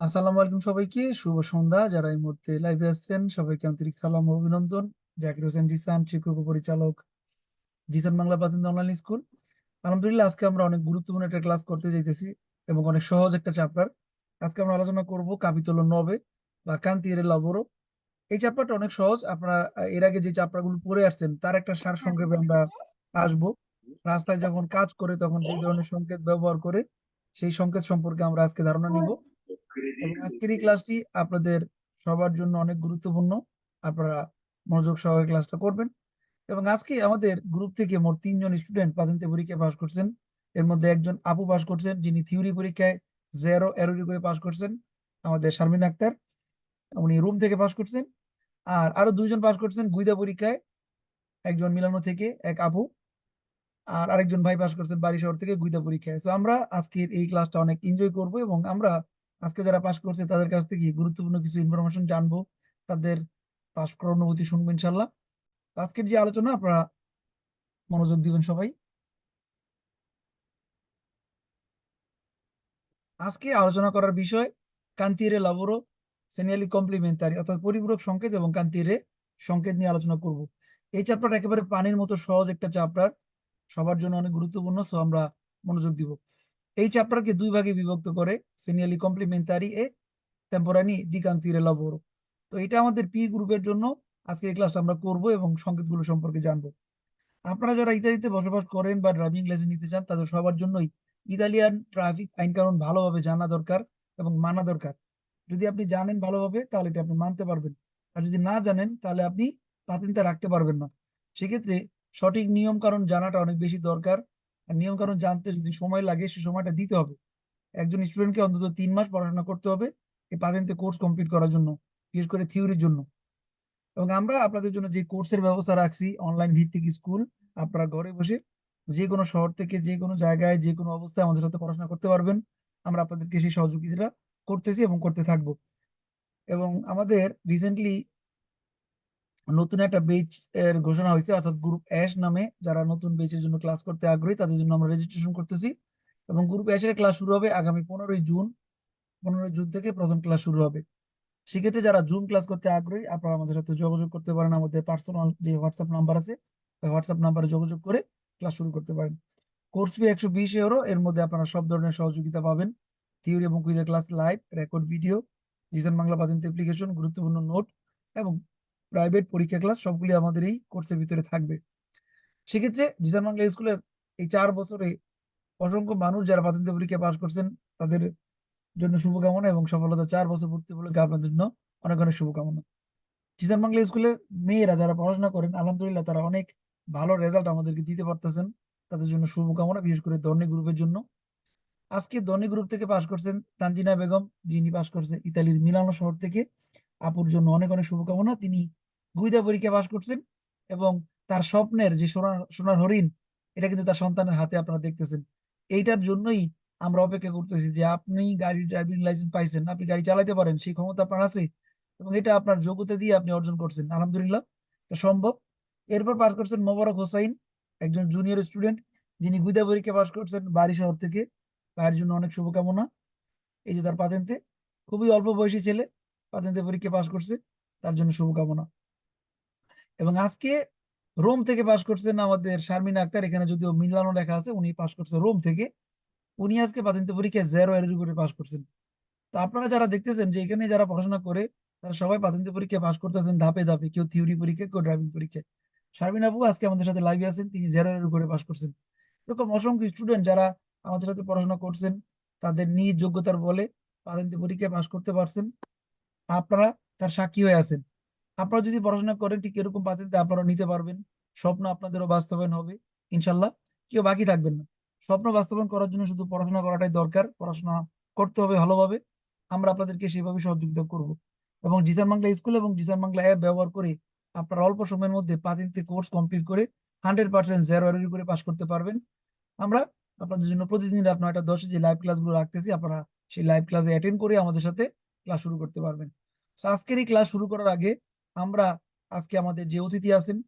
আসসালামু আলাইকুম সবাইকে, শুভ সন্ধ্যা। যারা এই মুহূর্তে লাইভে আসছেন সবাইকে আন্তরিক সালাম অভিনন্দন। জাকির হোসেন জিসান, শিক্ষক পরিচালক জিসান বাংলা প্রাথমিক অনলাইন স্কুল আলহামদুলিল্লাহ, আজকে আমরা অনেক গুরুত্বপূর্ণ একটা ক্লাস করতে যাইতেছি এবং অনেক সহজ একটা চ্যাপ্টার আজকে আমরা আলোচনা করব কাবিতল নবে বা কান্তিরে লাবরো এই চ্যাপ্টারটা অনেক সহজ। আপনারা, এর আগে যে চ্যাপ্টারগুলো পড়ে আসছেন, তার একটা সার সংক্ষেপে আমরা আসব। রাস্তায় যখন কাজ করে, তখন যে ধরনের সংকেত ব্যবহার করে, সেই সংকেত সম্পর্কে আমরা আজকে ধারণা নিব। আজকের এই ক্লাসটি আপনাদের সবার জন্য অনেক গুরুত্বপূর্ণ। আপনারা মনোযোগ সহকারে ক্লাসটা করবেন। এবং আজকে আমাদের গ্রুপ থেকে মোট তিনজন স্টুডেন্ট প্রাথমিক পরীক্ষায় পাশ করছেন। এর মধ্যে একজন আপু পাশ করছেন যিনি থিওরি পরীক্ষায় জেরো এরোরি করে পাশ করছেন আমাদের শারমিন আক্তার। উনি রুম থেকে পাশ করছেন। আর আরও দুইজন পাশ করছেন গুইদা পরীক্ষায় একজন মিলানো থেকে এক আপু। আর আরেকজন ভাই পাশ করছেন বাড়ি শহর থেকে গুইদা পরীক্ষায়। তো আমরা আজকের এই ক্লাসটা অনেক এনজয় করব এবং আমরা আজকে যারা পাশ করছে, তাদের কাছ থেকে গুরুত্বপূর্ণ কিছু ইনফরমেশন জানব। তাদের পাশ করার অনুভূতি শুনব ইনশাল্লাহ আজকের যে আলোচনা, আপনারা মনোযোগ দিবেন সবাই। আজকে আলোচনা করার বিষয়, কান্তিরে লাবরো সেনিয়ালি কমপ্লিমেন্টারি, অর্থাৎ পরিপূরক সংকেত এবং কান্তিরে সংকেত নিয়ে আলোচনা করব। এই চ্যাপ্টার একেবারে পানির মতো সহজ একটা চ্যাপ্টার সবার জন্য অনেক গুরুত্বপূর্ণ সো আমরা মনোযোগ দিব। এই চ্যাপ্টারকে দুই ভাগে বিভক্ত করে সেনিয়ালি কমপ্লিমেন্টারি এ টেম্পোরানি দিকান্তিরে লাবরো তো এটা আমাদের পি গ্রুপের জন্য আজকে এই ক্লাসটা আমরা করব এবং সংকেতগুলো সম্পর্কে জানব। আপনারা যারা ইতালিতে বসবাস করেন বা ড্রাইভিং লাইসেন্স নিতে চান, তাদের সবার জন্যই ইতালিয়ান ট্রাফিক আইন কানুন ভালোভাবে জানা দরকার এবং মানা দরকার। যদি আপনি জানেন ভালোভাবে, তাহলে এটা আপনি মানতে পারবেন। আর যদি না জানেন, তাহলে আপনি পাতেনটা রাখতে পারবেন না। সেক্ষেত্রে সঠিক নিয়ম কানুন জানাটা অনেক বেশি দরকার। নিয়ম কানুন জানতে যদি সময় লাগে, সে সময়টা দিতে হবে। একজন স্টুডেন্টকে অন্তত তিন মাস পড়াশোনা করতে হবে এই পাতেন্তে কোর্স কমপ্লিট করার জন্য, বিশেষ করে থিওরির জন্য। এবং আমরা আপনাদের জন্য যে কোর্সের ব্যবস্থা রাখছি অনলাইন ভিত্তিক স্কুল আপনারা ঘরে বসে যে কোনো শহর থেকে যে কোনো জায়গায়, যে কোনো অবস্থায় আমাদের সাথে পড়াশোনা করতে পারবেন। আমরা আপনাদেরকে সেই সহযোগিতা করতেছি এবং করতে থাকব। এবং আমাদের রিসেন্টলি নতুন একটা বেচ এর ঘোষণা হয়েছে, অর্থাৎ গ্রুপ অ্যাশ নামে যারা নতুন বেচের জন্য ক্লাস করতে আগ্রহী, তাদের জন্য আমরা রেজিস্ট্রেশন করতেছি। এবং গ্রুপ অ্যাশের ক্লাস শুরু হবে আগামী পনেরোই জুন পনেরোই জুন থেকে প্রথম ক্লাস শুরু হবে। সেক্ষেত্রে যারা জুম ক্লাস করতে আগ্রহী, আপনারা আমাদের সাথে যোগাযোগ করতে পারেন, আমাদের পার্সোনাল যে হোয়াটসঅ্যাপ নাম্বার আছে, ওই হোয়াটসঅ্যাপ নাম্বারে যোগাযোগ করে ক্লাস শুরু করতে পারেন। কোর্স ফি একশো বিশ ইউরো এর মধ্যে আপনারা সব ধরনের সহযোগিতা পাবেন। থিওরি এবং কুইজের ক্লাস লাইভ রেকর্ড ভিডিও জিসান বাংলা পাতেন্ট অ্যাপ্লিকেশন গুরুত্বপূর্ণ নোট এবং প্রাইভেট পরীক্ষা ক্লাস সবগুলি আমাদের এই কোর্সের ভিতরে থাকবে। সেক্ষেত্রে জিসান বাংলা স্কুলের এই চার বছরে অসংখ্য মানুষ যারা পাতেন্ট পরীক্ষা পাস করছেন, তাদের জন্য শুভকামনা এবং সফলতা চার বছর পূর্তি উপলক্ষে আপনাদের জন্য অনেক অনেক শুভকামনা। জিসান বাংলা স্কুলের মেয়েরা যারা পড়াশোনা করেন, আলহামদুলিল্লাহ তারা অনেক ভালো রেজাল্ট আমাদেরকে দিতে পারতেছেন। তাদের জন্য শুভকামনা, বিশেষ করে ধর্নী গ্রুপের জন্য। আজকে ধর্নী গ্রুপ থেকে পাশ করছেন তানজিনা বেগম, যিনি পাশ করছেন ইতালির মিলানো শহর থেকে। আপুর জন্য অনেক অনেক শুভকামনা। তিনি গুইদা পরীক্ষা পাশ করছেন এবং তার স্বপ্নের যে সোনার সোনার হরিণ, এটা কিন্তু তার সন্তানের হাতে আপনারা দেখতেছেন। এইটার জন্যই আমরা অপেক্ষা করতেছি যে আপনি গাড়ি ড্রাইভিং লাইসেন্স পাইছেন, আপনি গাড়ি চালাতে পারেন, সেই ক্ষমতা আপনার আছে এবং এটা আপনার যোগ্যতা দিয়ে আপনি অর্জন করছেন। আলহামদুলিল্লাহ, এটা সম্ভব। এরপর পাস করছেন মোবারক হোসাইন, একজন জুনিয়র স্টুডেন্ট যিনি গুইদা পরীক্ষা পাস করছেন বাড়ি শহর থেকে। ভাইয়ের জন্য অনেক শুভকামনা। এই যে তার পাতেন্তে খুবই অল্প বয়সী ছেলে পাতেন্তে পরীক্ষা পাস করছে, তার জন্য শুভকামনা। এবং আজকে রোম থেকে পাস করছেন আমাদের শারমিন আক্তার। এখানে যদিও মিলানো লেখা আছে, উনি পাস করছে রোম থেকে। উনি আজকে পাতেন্তে পরীক্ষায় জেরো এর করে পাস করছেন। তো আপনারা যারা দেখতেছেন যে এখানে যারা পড়াশোনা করে, তারা সবাই পাতেন্তে পরীক্ষায় পাস করতেছেন ধাপে ধাপে, কেউ থিওরি পরীক্ষা কেউ ড্রাইভিং পরীক্ষায়। শারমিন আপু আজকে আমাদের সাথে লাইভে আছেন, তিনি জেরো এর করে পাশ করছেন। এরকম অসংখ্য স্টুডেন্ট যারা আমাদের সাথে পড়াশোনা করছেন, তাদের নিজ যোগ্যতার বলে পাতেন্তে পরীক্ষায় পাশ করতে পারছেন। আপনারা তার সাক্ষী হয়ে আছেন। আপনারা যদি পড়াশোনা করেন, ঠিক এরকম পাতেন্তে আপনারা নিতে পারবেন। স্বপ্ন আপনাদেরও বাস্তবায়ন হবে, ইনশাল্লাহ। কেউ বাকি থাকবেন না। স্বপ্ন বাস্তবায়ন করার জন্য শুধু পড়াশোনা করাটাই দরকার। পড়াশোনা করতে হবে ভালোভাবে। আমরা আপনাদেরকে সেভাবে সহযোগিতা করব। এবং জিসান বাংলা স্কুল এবং জিসান বাংলা অ্যাপ ব্যবহার করে আপনারা অল্প সময়ের মধ্যে পাতিনতে কোর্স কমপ্লিট করে হান্ড্রেড পার্সেন্ট জিরো করে পাস করতে পারবেন। আমরা আপনাদের জন্য প্রতিদিন রাত নয়টা দশে যে লাইভ ক্লাসগুলো রাখতেছি, আপনারা সেই লাইভ ক্লাসে অ্যাটেন্ড করে আমাদের সাথে ক্লাস শুরু করতে পারবেন। আজকের এই ক্লাস শুরু করার আগে আমরা আজকে আমাদের যে অতিথি আছেন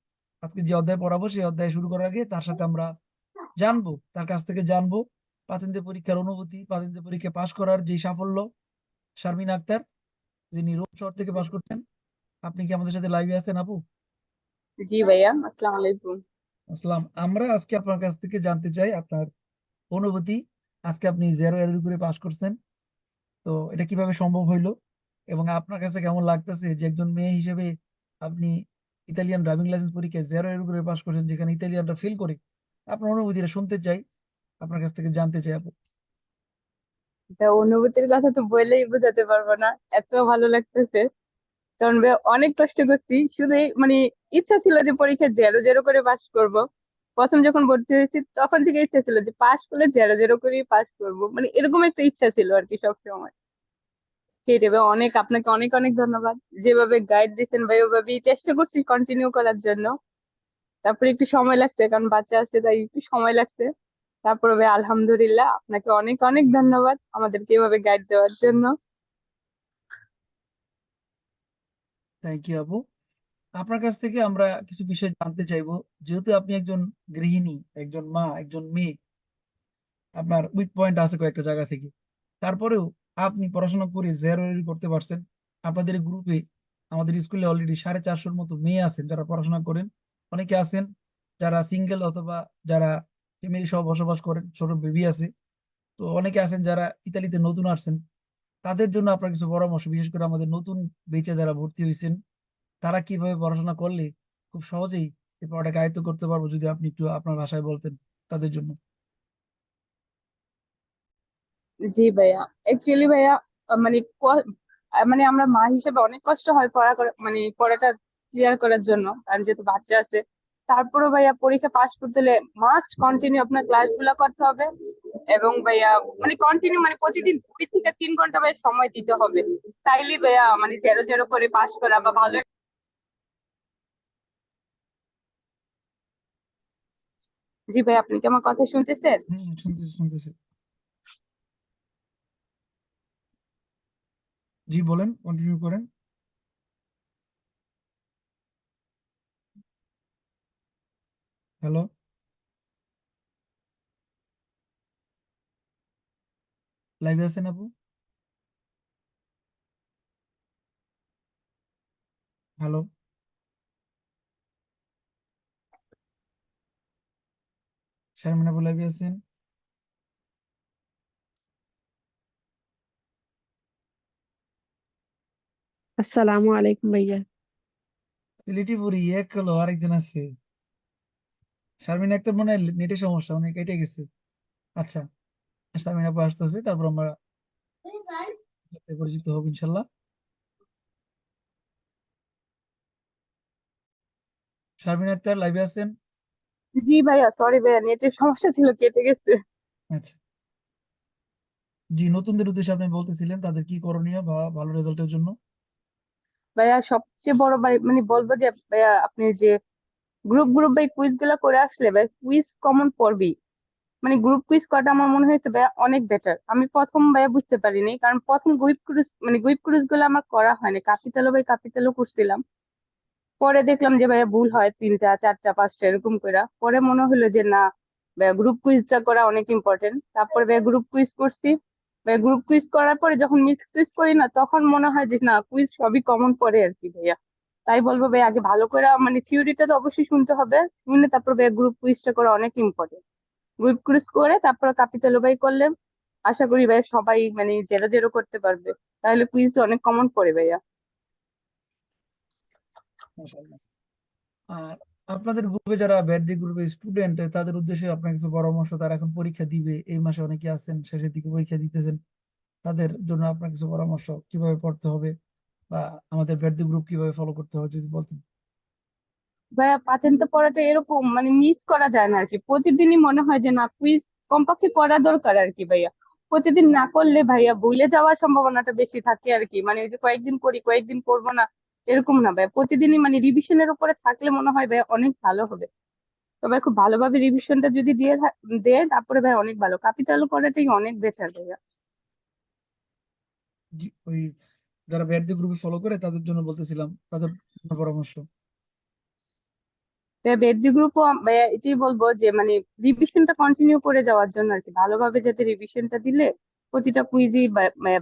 আজকে যে অধ্যায় পড়াবো সেই অধ্যায় শুরু করার আগে তার সাথে আমরা জানব তার কাছ থেকে জানব পাতেন্তে পরীক্ষার অনুভূতি পাতেন্তে পরীক্ষা পাশ করার যে সাফল্য শারমিন আক্তার যিনি রোড শহর থেকে পাশ করছেন আপনি কি আমাদের সাথে লাইভে আছেন আপু? জি ভাইয়া আসসালামু আলাইকুম। আসসালাম। আমরা আজকে আপনার কাছ থেকে জানতে চাই আপনার অনুভূতি। আজকে আপনি জেরো এর উপরে পাশ করছেন। তো এটা কীভাবে সম্ভব হইল? এবং আপনার কাছে কেমন লাগতেছে যে একজন মেয়ে হিসেবে আপনি ইতালিয়ান ড্রাইভিং লাইসেন্স পরীক্ষায় জেরো এর উপরে পাশ করছেন, যেখানে ইতালিয়ানটা ফেল করে? আপনার অনুভূতিটা শুনতে চাই, আপনার কাছ থেকে জানতে চাই আপু। অনুভূতির কথা তো বলেই বোঝাতে পারব না, এত ভালো লাগতেছে। কারণ অনেক কষ্ট করছি, শুধু মানে ইচ্ছা ছিল যে পরীক্ষা জেরো জেরো করে পাস করব। প্রথম যখন ভর্তি হয়েছি, তখন থেকে ইচ্ছা ছিল যে পাস করলে জেরো জেরো করেই পাস করব। মানে এরকম একটা ইচ্ছা ছিল আর কি সবসময়। ভাই অনেক, আপনাকে অনেক অনেক ধন্যবাদ। যেভাবে গাইড দিচ্ছেন ভাই, ওভাবেই চেষ্টা করছি কন্টিনিউ করার জন্য। তারপরে একটু সময় লাগছে, কারণ বাচ্চা আছে, তাই একটু সময় লাগছে। তারপরে ভাই, আলহামদুলিল্লাহ, আপনাকে অনেক অনেক ধন্যবাদ আমাদেরকে এভাবে গাইড দেওয়ার জন্য। থ্যাংক ইউ আপু আপনার কাছ থেকে আমরা কিছু বিষয় জানতে চাইব। যেহেতু আপনি একজন গৃহিণী, একজন মা, একজন মেয়ে, আপনার উইক পয়েন্ট আছে কয়েকটা জায়গা থেকে। তারপরেও আপনি পড়াশোনা করে জেরো করতে পারছেন। আপনাদের গ্রুপে আমাদের স্কুলে অলরেডি সাড়ে চারশোর মতো মেয়ে আছেন যারা পড়াশোনা করেন। অনেকে আছেন যারা সিঙ্গেল অথবা যারা ফ্যামিলি সহ বসবাস করেন, ছোট বেবি আছে। তো অনেকে আছেন যারা ইতালিতে নতুন আসছেন। তাদের জন্য আপনার কিছু পরামর্শ, বিশেষ করে আমাদের নতুন বেচে যারা ভর্তি হয়েছেন তারা কীভাবে পড়াশোনা করলে খুব সহজেই এই পড়াটাকে আয়ত্ত করতে পারব যদি আপনি একটু আপনার ভাষায় বলতেন তাদের জন্য। জি ভাইয়া। অ্যাকচুয়ালি ভাইয়া মানে ক- মানে আমরা মা হিসেবে অনেক কষ্ট হয় পড়া মানে পড়াটা ক্লিয়ার করার জন্য। কারণ যেহেতু বাচ্চা আছে, তারপরেও ভাইয়া পরীক্ষা পাশ করতে হলে মাস্ট কন্টিনিউ আপনার ক্লাসগুলো করতে হবে। এবং ভাইয়া মানে কন্টিনিউ মানে প্রতিদিন দুই থেকে তিন ঘণ্টা ভাইয়া সময় দিতে হবে। তাইলে ভাইয়া মানে জেরো জেরো করে পাশ করা বা ভালো জি ভাই আপনি কি আমার কথা শুনতেছেন? হম, শুনতেছি শুনতেছি। জি বলেন কন্টিনিউ করেন। হ্যালো লাইভে আছেন আপু? হ্যালো শারমিন আপু লাইভে আছেন? আসসালামু আলাইকুম ভাইয়া। লিটি এক হলো আরেকজন আছে। শারমিন একটা মনে হয় নেটের সমস্যা অনেক কেটে গেছে। আচ্ছা শারমিন আপু আসতেছে তারপর আমরা পরিচিত হব ইনশাল্লাহ। শারমিন আক্তার লাইভে আছেন? জি ভাইয়া সরি ভাইয়া নেটের সমস্যা ছিল কেটে গেছে। আচ্ছা। জি নতুনদের উদ্দেশ্যে আপনি বলতেছিলেন তাদের কি করণীয় বা ভালো রেজাল্টের জন্য? ভাইয়া, সবচেয়ে বড় ভাই মানে বলব যে, ভাইয়া, আপনি যে গ্রুপ গ্রুপ ভাই কুইজগুলো করে আসলে ভাই কুইজ কমন পড়বেই মানে গ্রুপ কুইজ করাটা আমার মনে হয়েছে, ভাইয়া, অনেক বেটার আমি প্রথম, ভাইয়া, বুঝতে পারিনি, কারণ প্রথম গ্রুপ কুইজ মানে গ্রুপ কুইজগুলো আমার করা হয়নি। ক্যাপিটালও ভাই ক্যাপিটালও করছিলাম। পরে দেখলাম যে, ভাইয়া, ভুল হয়, তিনটা, চারটা, পাঁচটা, এরকম করে পরে মনে হলো যে, না গ্রুপ কুইজটা করা অনেক ইম্পর্টেন্ট তারপরে, ভাইয়া গ্রুপ কুইজ করছি। গ্রুপ কুইজ করার পরে যখন মিক্স কুইজ করি না, তখন মনে হয় যে না কুইজ সবই কমন পড়ে আর কি ভাইয়া। তাই বলব ভাই আগে ভালো করে মানে থিওরিটা তো অবশ্যই শুনতে হবে। শুনে তারপর ভাইয়া গ্রুপ কুইজটা করা অনেক ইম্পর্টেন্ট গ্রুপ কুইজ করে তারপর ক্যাপিটাল ভাই করলে আশা করি ভাই সবাই মানে জেরো জেরো করতে পারবে। তাহলে কুইজ অনেক কমন পড়ে ভাইয়া। আর আপনাদের গ্রুপে যারা ব্যাডদি গ্রুপে স্টুডেন্ট তাদের উদ্দেশ্যে আপনার কিছু পরামর্শ তারা এখন পরীক্ষা দিবে। এই মাসে অনেকে আছেন, শেষের দিকে পরীক্ষা দিতেছেন। তাদের জন্য আপনার কিছু পরামর্শ কীভাবে পড়তে হবে বা আমাদের ব্যাডদি গ্রুপ কীভাবে ফলো করতে হবে যদি বলতেন। ভাইয়া পড়াটা এরকম মানে মিস করা যায় না আর কি প্রতিদিনই মনে হয় যে না কুইজ কমপক্ষে করা দরকার আর কি ভাইয়া। প্রতিদিন না করলে ভাইয়া ভুলে যাওয়ার সম্ভাবনাটা বেশি থাকে আর কি মানে যে কয়েকদিন করি কয়েকদিন করব না এরকম না ভাই। প্রতিদিনই মানে রিভিশনের উপরে থাকলে মনে হয় ভাই অনেক ভালো হবে। তবে খুব ভালোভাবে রিভিশনটা যদি দিয়ে দেয় তারপরে ভাই অনেক ভালো। ক্যাপিটাল করাটাই অনেক বেটার ভাইয়া জি, ওই যারা ব্যাডদি গ্রুপে ফলো করে তাদের জন্য বলতেছিলাম তাদের পরামর্শ। বেডি গ্রুপও এটাই বলব যে মানে রিভিশনটা কন্টিনিউ করে যাওয়ার জন্য আর কি। ভালোভাবে যাতে রিভিশনটা দিলে প্রতিটা কুইজই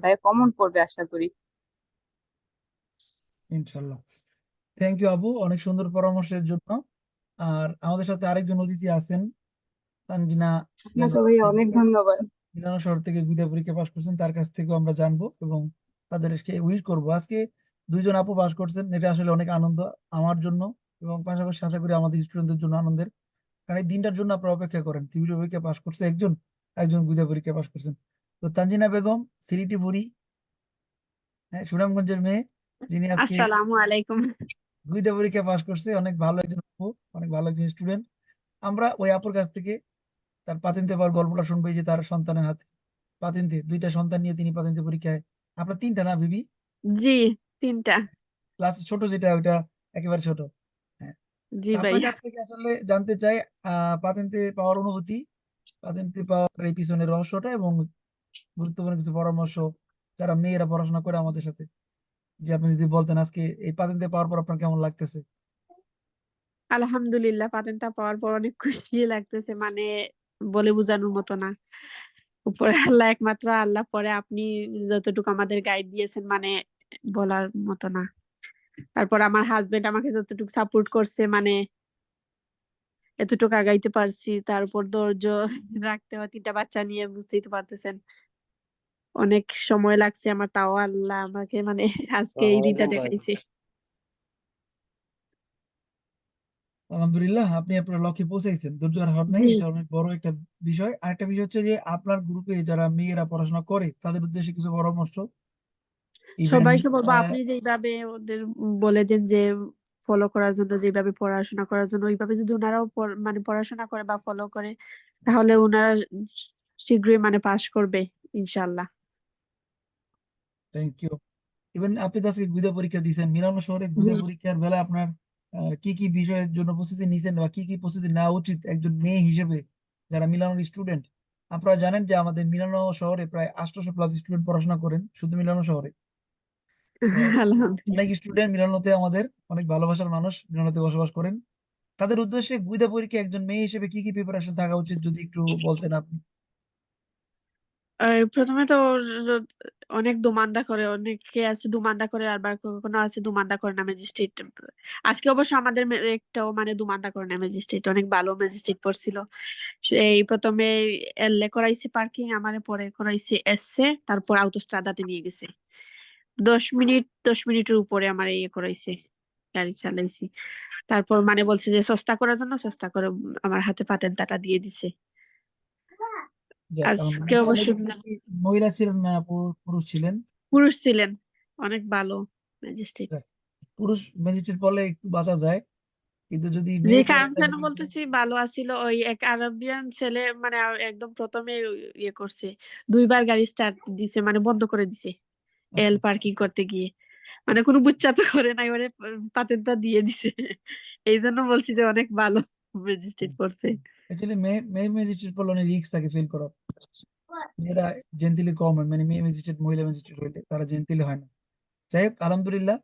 ভাই কমন পড়বে আশা করি। ইনশাল্লাহ। থ্যাংক ইউ আপু অনেক সুন্দর পরামর্শের জন্য। আর আমাদের সাথে আরেকজন অতিথি আছেন তানজিনা অনেক ধন্যবাদ। মিলানো শহর থেকে বিদ্যা পরীক্ষা পাশ করছেন তার কাছ থেকেও আমরা জানব এবং তাদেরকে উইশ করব। আজকে দুইজন আপু পাশ করছেন এটা আসলে অনেক আনন্দ আমার জন্য এবং পাশাপাশি আশা করি আমাদের স্টুডেন্টদের জন্য আনন্দের। কারণ এই দিনটার জন্য আপনারা অপেক্ষা করেন সিভিল পরীক্ষা পাশ করছে একজন একজন বিদ্যা পরীক্ষা পাশ করছেন। তো তানজিনা বেগম সিরিটি বুড়ি হ্যাঁ সুনামগঞ্জের মেয়ে যিনি আজকে আসসালামু আলাইকুম। দুইটা পরীক্ষা পাশ করছে অনেক ভালো একজন আপু অনেক ভালো একজন স্টুডেন্ট আমরা ওই আপুর কাছ থেকে তার পাতিনতে পাওয়ার গল্পটা শুনব যে তার সন্তানের হাতে। পাতিনতে দুইটা সন্তান নিয়ে তিনি পাতিনতে পরীক্ষায়। আপনার তিনটা না বিবি? জি তিনটা। ক্লাস ছোট যেটা ওইটা একেবারে ছোট। জি তো আপনার কাছ থেকে আসলে জানতে চাই পাতিনতে পাওয়ার অনুভূতি পাতিনতে পাওয়ার এই পিছনের রহস্যটা এবং গুরুত্বপূর্ণ কিছু পরামর্শ যারা মেয়েরা পড়াশোনা করে আমাদের সাথে। যে আপনি যদি বলতেন আজকে এই পাতিনতে পাওয়ার পর আপনার কেমন লাগতেছে? আলহামদুলিল্লাহ, পাতেনটা পাওয়ার পর অনেক খুশি লাগতেছে মানে বলে বোঝানোর মতো না। উপরে আল্লাহ একমাত্র, আল্লাহ পরে আপনি যতটুকু আমাদের গাইড দিয়েছেন মানে বলার মতো না। তারপর আমার হাজবেন্ড আমাকে যতটুকু সাপোর্ট করছে মানে এতটুকু আগাইতে পারছি তারপর ধৈর্য রাখতে হয়, তিনটা বাচ্চা নিয়ে বুঝতেই তো পারতেছেন। অনেক সময় লাগছে আমার তাও আল্লাহ আমাকে মানে আজকে এই দিনটা দেখাইছে। আলহামদুলিল্লাহ আপনি আপনার লক্ষ্যে পৌঁছাইছেন। ধৈর্য আর হার নাই এটা অনেক বড় একটা বিষয়। আরেকটা বিষয় হচ্ছে যে আপনার গ্রুপে যারা মেয়েরা পড়াশোনা করে তাদের উদ্দেশ্যে কিছু পরামর্শ। সবাইকে বলব আপনি যেভাবে ওদের বলে দেন যে ফলো করার জন্য যেভাবে পড়াশোনা করার জন্য ওইভাবে যদি ওনারাও মানে পড়াশোনা করে বা ফলো করে তাহলে ওনারা শীঘ্রই মানে পাশ করবে ইনশাল্লাহ থ্যাংক ইউ ইভেন আপনি তো আজকে গুদা পরীক্ষা দিয়েছেন। মিলানো শহরে গুদা পরীক্ষার বেলা আপনার কি কি বিষয়ের জন্য প্রস্তুতি নিয়েছেন বা কি কি প্রস্তুতি নেওয়া উচিত একজন মেয়ে হিসেবে যারা মিলানোর স্টুডেন্ট আপনারা জানেন যে আমাদের মিলানো শহরে প্রায় আটশোশো প্লাস স্টুডেন্ট পড়াশোনা করেন শুধু মিলানো শহরে। অনেক স্টুডেন্ট মিলানোতে আমাদের অনেক ভালোবাসার মানুষ মিলানোতে বসবাস করেন। তাদের উদ্দেশ্যে গুইদা পরীক্ষা একজন মেয়ে হিসেবে কি কি প্রিপারেশন থাকা উচিত যদি একটু বলতেন আপনি? প্রথমে তো অনেক দুমান্দা করে, অনেকে আছে দুমান্দা করে, আবার কোনো আছে দুমান্দা করে না ম্যাজিস্ট্রেট আজকে অবশ্য আমাদের একটাও মানে দুমান্দা করে না ম্যাজিস্ট্রেট অনেক ভালো ম্যাজিস্ট্রেট পড়ছিল। এই প্রথমে এলে, করাইছে পার্কিং আমারে পরে করাইছে এসছে তারপর আউটোস্ট্রাদাতে নিয়ে গেছে। দশ মিনিট, দশ মিনিটের উপরে আমার ইয়ে করাইছে, গাড়ি চালাইছি। তারপর মানে বলছে যে সস্তা করার জন্য সস্তা করে আমার হাতে পাতেন্তাটা দিয়ে দিছে। আজকে অবশ্য মহিলা ছিলেন না পুরুষ ছিলেন? পুরুষ ছিলেন অনেক ভালো ম্যাজিস্ট্রেট। পুরুষ ম্যাজিস্ট্রেট বলে একটু বাঁচা যায় কিন্তু যদি যে কারণ কেন বলতেছি ভালো আছিল ওই এক আরবিয়ান ছেলে মানে একদম প্রথমে ইয়ে করছে দুইবার গাড়ি স্টার্ট দিছে মানে বন্ধ করে দিছে এল আচ্ছা পার্কিং করতে গিয়ে। মানে কোনো বুচ্চা তো করে নাই ওরে পাতেনটা দিয়ে দিছে। এই জন্য বলছি যে অনেক ভালো ম্যাজিস্ট্রেট করছে। অ্যাকচুয়ালি মেয়ে মেয়ে ম্যাজিস্ট্রেট বলে অনেক রিস্ক থাকে ফিল করার মেয়েরা জেন্টিলি কম মানে মেয়ে ম্যাজিস্ট্রেট মহিলা ম্যাজিস্ট্রেট হইলে তারা জেন্টিলি হয় না যাই হোক আলহামদুলিল্লাহ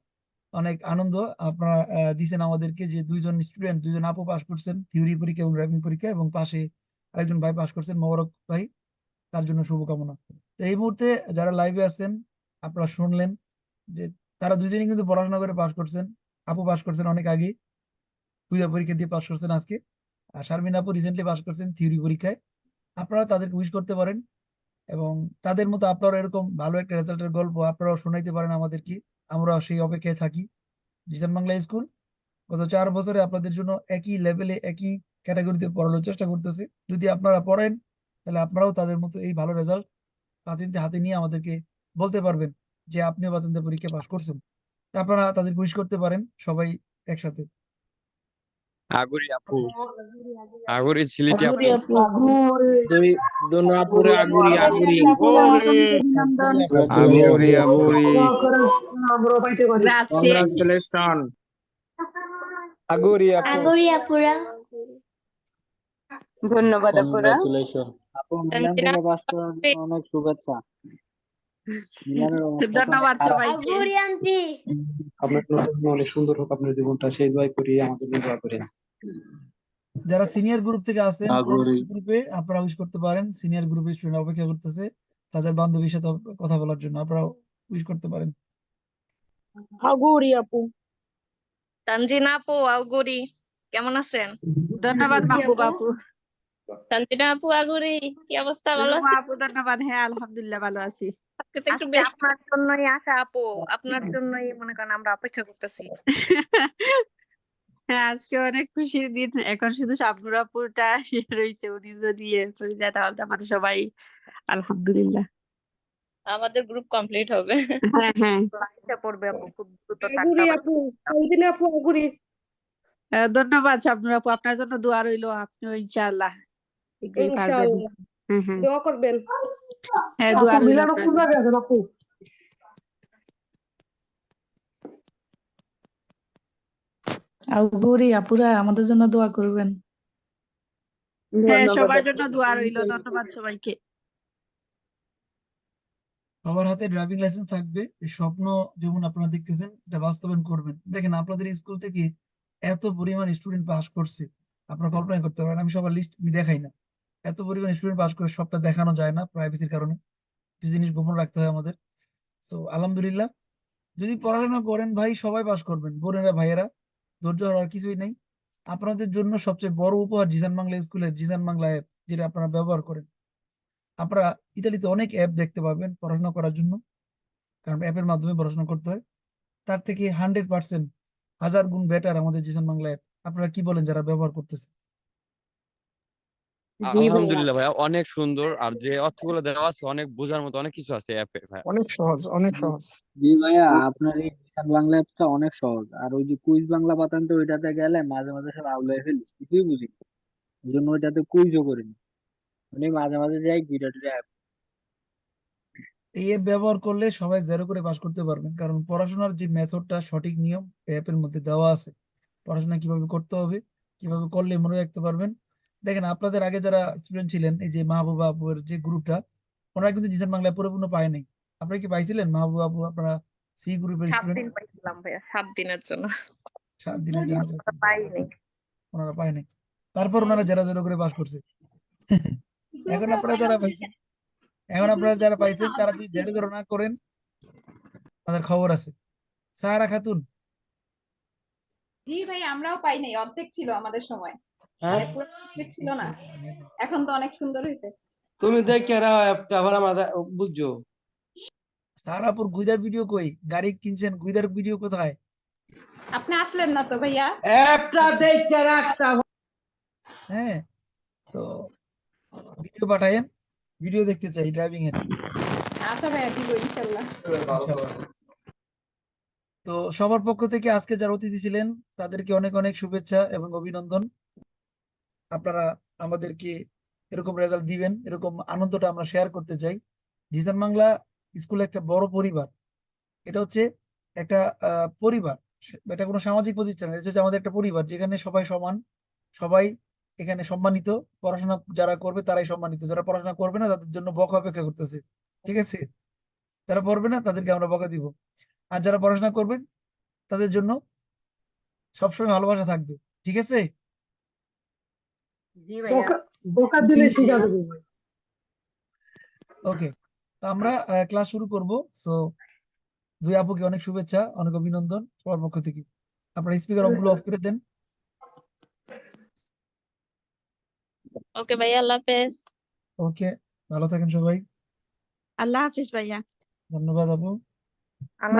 অনেক আনন্দ আপনারা দিছেন আমাদেরকে যে দুইজন স্টুডেন্ট দুইজন আপু পাস করছেন থিওরি পরীক্ষা এবং ড্রাইভিং পরীক্ষা এবং পাশে আরেকজন ভাই পাস করছেন মোবারক ভাই তার জন্য শুভকামনা তো এই মুহূর্তে যারা লাইভে আছেন আপনারা শুনলেন যে তারা দুজনেই কিন্তু পড়াশোনা করে পাস করছেন আপু পাস করছেন অনেক আগে দুইটা পরীক্ষা দিয়ে পাস করছেন আজকে শারমিন আপু রিসেন্টলি পাস করছেন থিওরি পরীক্ষায়। আপনারা তাদেরকে উইশ করতে পারেন এবং তাদের মতো আপনারা এরকম ভালো একটা রেজাল্টের গল্প আপনারাও শোনাইতে পারেন আমাদেরকে। আমরা সেই অপেক্ষায় থাকি। জিসান বাংলা স্কুল গত চার বছরে আপনাদের জন্য একই লেভেলে একই ক্যাটাগরিতে পড়ানোর চেষ্টা করতেছে। যদি আপনারা পড়েন, তাহলে আপনারাও তাদের মতো এই ভালো রেজাল্ট পাতিনতে হাতে নিয়ে আমাদেরকে বলতে পারবেন যে আপনিও পাতিনতে পরীক্ষা পাস করছেন। আপনারা তাদের উইশ করতে পারেন সবাই একসাথে। আগুরি আপু। আগুরি ছিলিটি আপু? দুই দোনো আপুরে আগুরি। আগুরি. গ্রাzie congratulation Aguri, apu. Agoria pura. ধন্যবাদ আপুরা। কংগ্রাচুলেশন আপু অনেক শুভেচ্ছা। ধন্যবাদ সবাইকে। আপনার অনেক সুন্দর হোক আপনার জীবনটা। সেই দোয়াই করি আমাদের দোয়া করেন যারা সিনিয়র গ্রুপ থেকে আছেন গ্রুপে আপনারা উইশ করতে পারেন। সিনিয়র গ্রুপে স্টুডেন্ট অপেক্ষা করতেছে তাদের বান্ধবীর সাথে কথা বলার জন্য। আপনারা উইশ করতে পারেন। আগুরি আপু। তানজিনা আপু আগুরি কেমন আছেন? ধন্যবাদ মাহবুব আপু। আপু আপু আগুরি। কি অবস্থা? ভালো রুমা আপু ধন্যবাদ। হ্যাঁ আলহামদুলিল্লাহ ভালো আছি। আজকে একটু আপনার জন্যই আসা আপু। আপনার জন্যই মনে করেন আমরা অপেক্ষা করতেছি। হ্যাঁ আজকে অনেক খুশির দিন। এখন শুধু শাবনুর আপুটা রয়েছে উনি যদি করে দেয় তাহলে আমাদের সবাই আলহামদুলিল্লাহ। আমাদের গ্রুপ কমপ্লিট হবে। হ্যাঁ হ্যাঁ। লাইটটা পড়বে আপু খুব দ্রুত আগুরি আপু তানজিনা আপু আগুরি? ধন্যবাদ শাবনুর আপু। আপনার জন্য দোয়া রইল। আপনিও ইনশাআল্লাহ। পারবেন হ্যাঁ হ্যাঁ। দোয়া করবেন। হ্যাঁ দোয়া। আপু আউগুরি আপুরা আমাদের জন্য দোয়া করবেন। হ্যাঁ সবার জন্য দোয়া রইল। ধন্যবাদ সবাইকে। সবার হাতে ড্রাইভিং লাইসেন্স থাকবে। স্বপ্ন যেমন আপনারা দেখতেছেন এটা বাস্তবায়ন করবেন। দেখেন আপনাদের স্কুল থেকে এত পরিমাণ স্টুডেন্ট পাস করছে। আপনারা কল্পনা করতে পারেন আমি সবার লিস্ট দেখাই না। এত পরিমাণ স্টুডেন্ট পাস করে সবটা দেখানো যায় না প্রাইভেসির কারণে। কিছু জিনিস গোপন রাখতে হয় আমাদের। সো আলহামদুলিল্লাহ। যদি পড়াশোনা করেন ভাই, সবাই পাস করবেন, বোনেরা, ভাইয়েরা। ধৈর্য হারার কিছুই নেই। আপনাদের জন্য সবচেয়ে বড় উপহার জিসান বাংলা স্কুলের জিসান বাংলা অ্যাপ যেটা আপনারা ব্যবহার করেন। আপনারা ইতালিতে অনেক অ্যাপ দেখতে পাবেন পড়াশোনা করার জন্য। কারণ অ্যাপের মাধ্যমে পড়াশোনা করতে হয়। তার থেকে হান্ড্রেড পার্সেন্ট হাজার গুণ বেটার আমাদের জিসান বাংলা অ্যাপ আপনারা কি বলেন যারা ব্যবহার করতেছে। আলহামদুলিল্লাহ ভাইয়া অনেক সুন্দর। আর যে অর্থগুলো দেওয়া আছে অনেক বোঝার মতো অনেক কিছু আছে অ্যাপে ভাইয়া। অনেক সহজ অনেক সহজ। জি ভাইয়া আপনার এই কিষান বাংলা অ্যাপসটা অনেক সহজ। আর ওই যে কুইজ বাংলা পাতান তো ওইটাতে গেলে মাঝে মাঝে সব আউলাই ফেলিস কিছুই বুঝি না। ওই জন্য ওইটাতে কুইজও করিনি মানে মাঝে মাঝে যাই দুইটা অ্যাপ এই অ্যাপ ব্যবহার করলে সবাই জেরো করে পাস করতে পারবেন। কারণ পড়াশোনার যে মেথডটা সঠিক নিয়ম অ্যাপের মধ্যে দেওয়া আছে। পড়াশোনা কীভাবে করতে হবে কীভাবে করলে মনে রাখতে পারবেন দেখেন আপনাদের আগে যারা স্টুডেন্ট ছিলেন এই যে মাহবুবা আপুর যে গ্রুপটা ওনারা কিন্তু জিসান বাংলায় পরিপূর্ণ পায় নাই। আপনারা কি পাইছিলেন? মাহবুবা আপু আপনারা সি গ্রুপের সাত স্টুডেন্ট পাইছিলাম ভাইয়া সাত দিনের জন্য। সাত দিনের জন্য। পাইনি ওনারা পায় নাই। তারপর ওনারা জেরা জেরা করে পাস করছে। এখন আপনারা যারা পাইছেন এখন আপনারা যারা পাইছেন তারা যদি জেরা জেরা না করেন তাদের খবর আছে। সাহারা খাতুন। জি ভাই আমরাও পাই নাই অর্ধেক ছিল আমাদের সময়। হ্যাঁ? ছিল না? এখন তো অনেক সুন্দর হয়েছে। তুমি দেখে রাও অ্যাপটা আবার আমাদের বুঝছ? সাহারাপুর গুইদার ভিডিও কই? গাড়ি কিনছেন গুইদার ভিডিও কোথায়? আপনি আসলেন না তো ভাইয়া? অ্যাপটা দেখে রাখতে হ্যাঁ তো ভিডিও পাঠায়েন। ভিডিও দেখতে চাই ড্রাইভিং এর। আচ্ছা ভাইয়া দিব ইনশাল্লাহ। ইনশাআল্লাহ। তো সবার পক্ষ থেকে আজকে যারা অতিথি ছিলেন তাদেরকে অনেক অনেক শুভেচ্ছা এবং অভিনন্দন। আপনারা আমাদেরকে এরকম রেজাল্ট দিবেন, এরকম আনন্দটা আমরা শেয়ার করতে চাই। জিজান বাংলা স্কুল একটা বড় পরিবার। এটা হচ্ছে একটা পরিবার। এটা কোনো সামাজিক প্রতিষ্ঠান এটা হচ্ছে আমাদের একটা পরিবার যেখানে সবাই সমান, সবাই এখানে সম্মানিত। পড়াশোনা যারা করবে তারাই সম্মানিত। যারা পড়াশোনা করবে না তাদের জন্য বকা অপেক্ষা করতেছে। ঠিক আছে? যারা পড়বে না তাদেরকে আমরা বকা দিব। আর যারা পড়াশোনা করবেন তাদের জন্য সবসময় ভালোবাসা থাকবে। ঠিক আছে? বোকা দিলে শিখা দেবো ওকে আমরা ক্লাস শুরু করব। সো দুই আপুকে অনেক শুভেচ্ছা অনেক অভিনন্দন। সবার পক্ষ থেকে। আপনারা স্পিকার অফগুলো অফ করে দেন। ওকে ভাইয়া আল্লাহ হাফেজ। ওকে ভালো থাকেন সবাই। আল্লাহ হাফিজ ভাইয়া। ধন্যবাদ আপু।